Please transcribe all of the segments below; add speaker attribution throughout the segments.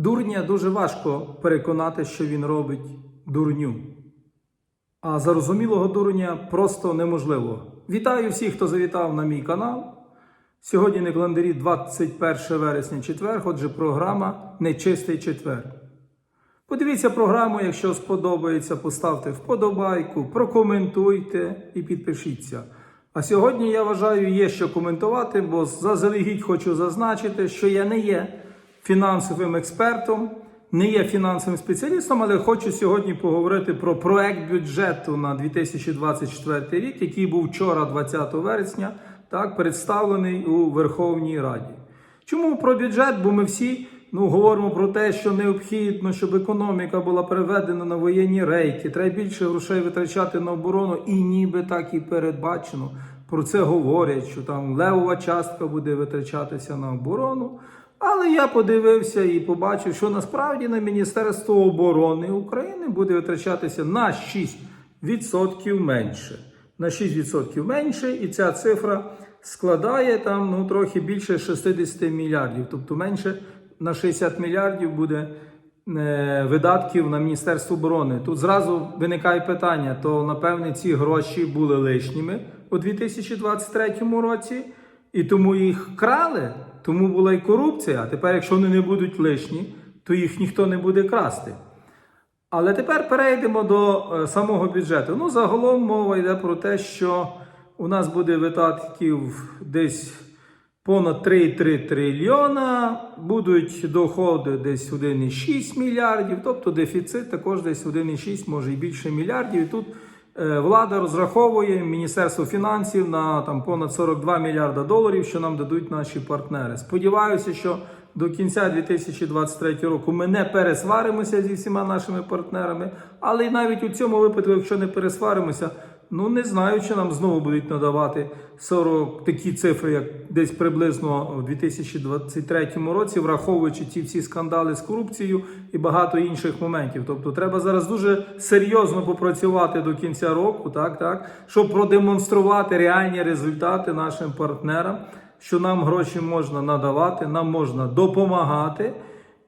Speaker 1: Дурня дуже важко переконати, що він робить дурню. А зарозумілого дурня просто неможливо. Вітаю всіх, хто завітав на мій канал. Сьогодні на календарі 21 вересня четвер, отже, програма Нечистий четвер. Подивіться програму, якщо сподобається, поставте вподобайку, прокоментуйте і підпишіться. А сьогодні я вважаю, є що коментувати, бо заздалегідь хочу зазначити, що я не є фінансовим експертом, не є фінансовим спеціалістом, але хочу сьогодні поговорити про проект бюджету на 2024 рік, який був вчора, 20 вересня, так, представлений у Верховній Раді. Чому про бюджет? Бо ми всі ну, говоримо про те, що необхідно, щоб економіка була переведена на воєнні рейки, треба більше грошей витрачати на оборону, і ніби так і передбачено. Про це говорять, що там левова частка буде витрачатися на оборону. Але я подивився і побачив, що насправді на Міністерство оборони України буде витрачатися на 6% менше. На 6% менше, і ця цифра складає там ну, трохи більше 60 мільярдів. Тобто менше на 60 мільярдів буде е, видатків на Міністерство оборони. Тут зразу виникає питання: то напевне ці гроші були лишніми у 2023 році, і тому їх крали, тому була і корупція. А тепер, якщо вони не будуть лишні, то їх ніхто не буде красти. Але тепер перейдемо до е, самого бюджету. Ну, загалом мова йде про те, що у нас буде видатків десь понад 3,3 трильйона, будуть доходи десь 1,6 мільярдів, тобто дефіцит також десь 1,6, може і більше мільярдів. І тут влада розраховує Міністерство фінансів на там понад 42 мільярда доларів, що нам дадуть наші партнери. Сподіваюся, що до кінця 2023 року ми не пересваримося зі всіма нашими партнерами, але навіть у цьому випадку, якщо не пересваримося, ну не знаю, чи нам знову будуть надавати 40 такі цифри, як десь приблизно у 2023 році, враховуючи ті всі скандали з корупцією і багато інших моментів. Тобто, треба зараз дуже серйозно попрацювати до кінця року, так, так, щоб продемонструвати реальні результати нашим партнерам що нам гроші можна надавати, нам можна допомагати,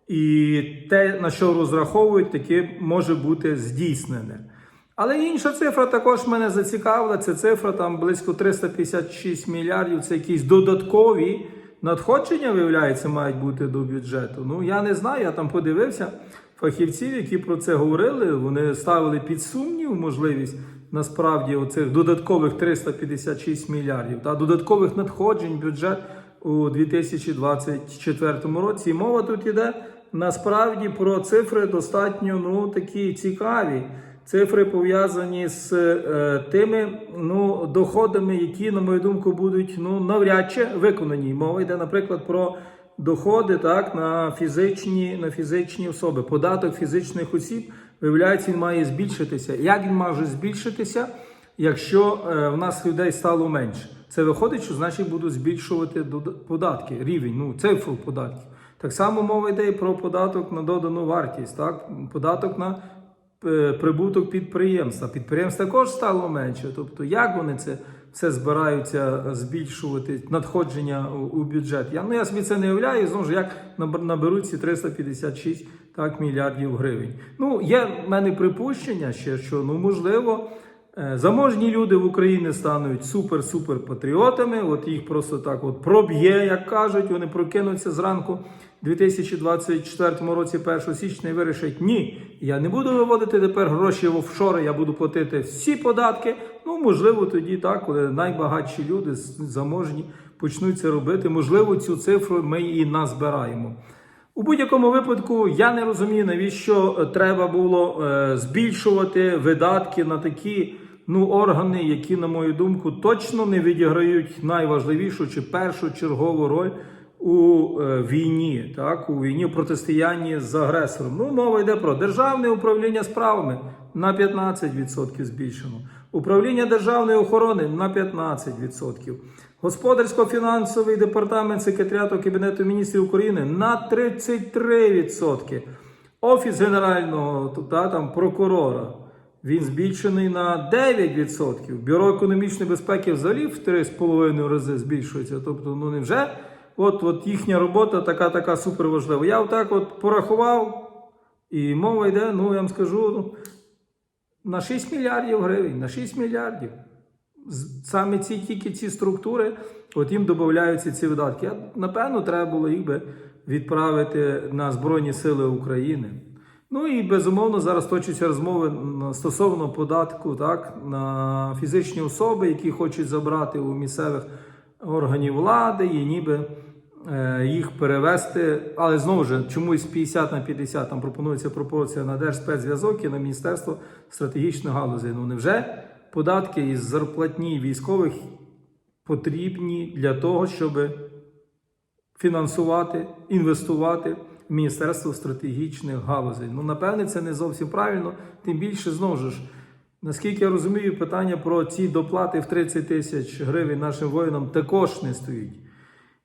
Speaker 1: і те, на що розраховують, таке може бути здійснене. Але інша цифра також мене зацікавила. Це цифра там близько 356 мільярдів. Це якісь додаткові надходження, виявляється, мають бути до бюджету. Ну я не знаю, я там подивився фахівців, які про це говорили. Вони ставили під сумнів можливість насправді оцих додаткових 356 мільярдів та додаткових надходжень бюджет у 2024 році. І мова тут іде насправді про цифри достатньо ну такі цікаві. Цифри пов'язані з е, тими ну, доходами, які, на мою думку, будуть ну, навряд чи виконані. Мова йде, наприклад, про доходи так, на фізичні, на фізичні особи. Податок фізичних осіб, виявляється, він має збільшитися. Як він може збільшитися, якщо е, в нас людей стало менше? Це виходить, що значить будуть збільшувати податки, рівень, ну, цифру податків. Так само мова йде і про податок на додану вартість, так? податок на прибуток підприємства. Підприємств також стало менше. Тобто, як вони це все збираються збільшувати надходження у, бюджет? Я, ну, я собі це не уявляю, знову ж як набер- наберуть ці 356 так, мільярдів гривень. Ну, є в мене припущення ще, що ну, можливо. Е, Заможні люди в Україні стануть супер-супер патріотами. От їх просто так от проб'є, як кажуть. Вони прокинуться зранку 2024 році, 1 січня, і вирішать, ні, я не буду виводити тепер гроші в офшори, я буду платити всі податки. Ну, можливо, тоді так, коли найбагатші люди заможні почнуть це робити. Можливо, цю цифру ми і назбираємо. У будь-якому випадку я не розумію, навіщо треба було е, збільшувати видатки на такі ну, органи, які, на мою думку, точно не відіграють найважливішу чи першу чергову роль у е, війні, так, у війні протистоянні з агресором. Ну, мова йде про державне управління справами на 15% збільшено, управління державної охорони на 15%. Господарсько-фінансовий департамент секретаріату Кабінету міністрів України на 33%. Офіс генерального та, там, прокурора він збільшений на 9%. Бюро економічної безпеки взагалі в 3,5 рази збільшується. Тобто, ну невже от, от їхня робота така, така супер важлива. Я отак от порахував, і мова йде, ну я вам скажу, ну, на 6 мільярдів гривень, на 6 мільярдів. Саме ці тільки ці структури, от їм додаються ці видатки. Напевно, треба було їх би відправити на Збройні Сили України. Ну і безумовно зараз точаться розмови стосовно податку так, на фізичні особи, які хочуть забрати у місцевих органів влади і ніби е, їх перевести. Але знову ж чомусь 50 на 50 там пропонується пропорція на Держспецзв'язок і на Міністерство стратегічних галузей. Ну невже податки із зарплатні військових потрібні для того, щоб фінансувати, інвестувати Міністерство стратегічних галузей. Ну, напевне, це не зовсім правильно. Тим більше, знову ж, наскільки я розумію, питання про ці доплати в 30 тисяч гривень нашим воїнам також не стоїть.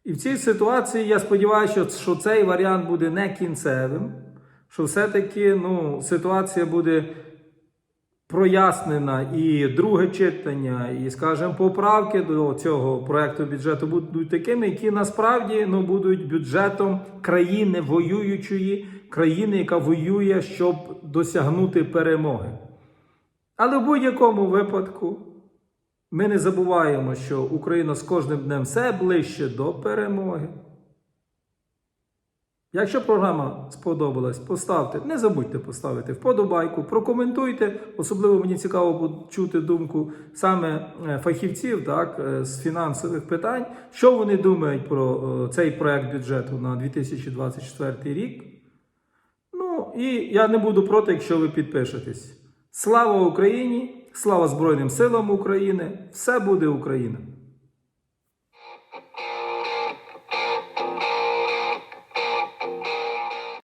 Speaker 1: І в цій ситуації я сподіваюся, що, цей варіант буде не кінцевим, що все-таки ну, ситуація буде прояснена і друге читання, і, скажімо, поправки до цього проекту бюджету будуть такими, які насправді ну, будуть бюджетом країни воюючої, країни, яка воює, щоб досягнути перемоги. Але в будь-якому випадку ми не забуваємо, що Україна з кожним днем все ближче до перемоги. Якщо програма сподобалась, поставте, не забудьте поставити вподобайку, прокоментуйте. Особливо мені цікаво почути думку саме е, фахівців так, е, з фінансових питань, що вони думають про е, цей проект бюджету на 2024 рік. Ну і я не буду проти, якщо ви підпишетесь. Слава Україні! Слава Збройним силам України! Все буде Україна!